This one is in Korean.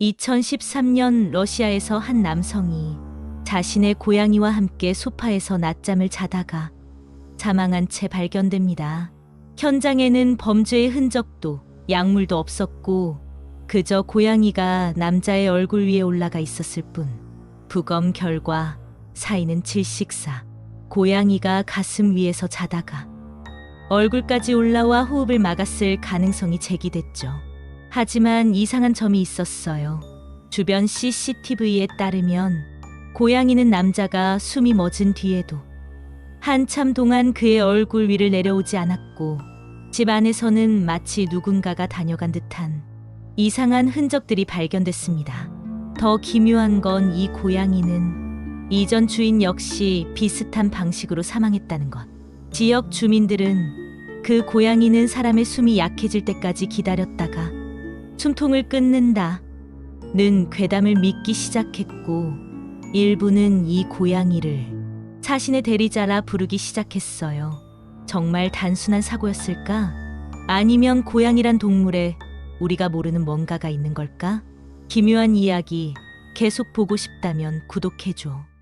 2013년 러시아에서 한 남성이 자신의 고양이와 함께 소파에서 낮잠을 자다가 사망한 채 발견됩니다. 현장에는 범죄의 흔적도 약물도 없었고 그저 고양이가 남자의 얼굴 위에 올라가 있었을 뿐. 부검 결과 사인은 질식사. 고양이가 가슴 위에서 자다가 얼굴까지 올라와 호흡을 막았을 가능성이 제기됐죠. 하지만 이상한 점이 있었어요. 주변 CCTV에 따르면 고양이는 남자가 숨이 멎은 뒤에도 한참 동안 그의 얼굴 위를 내려오지 않았고 집 안에서는 마치 누군가가 다녀간 듯한 이상한 흔적들이 발견됐습니다. 더 기묘한 건 이 고양이는 이전 주인 역시 비슷한 방식으로 사망했다는 것. 지역 주민들은 그 고양이는 사람의 숨이 약해질 때까지 기다렸다가 숨통을 끊는다. 는 괴담을 믿기 시작했고 일부는 이 고양이를 자신의 대리자라 부르기 시작했어요. 정말 단순한 사고였을까? 아니면 고양이란 동물에 우리가 모르는 뭔가가 있는 걸까? 기묘한 이야기 계속 보고 싶다면 구독해줘.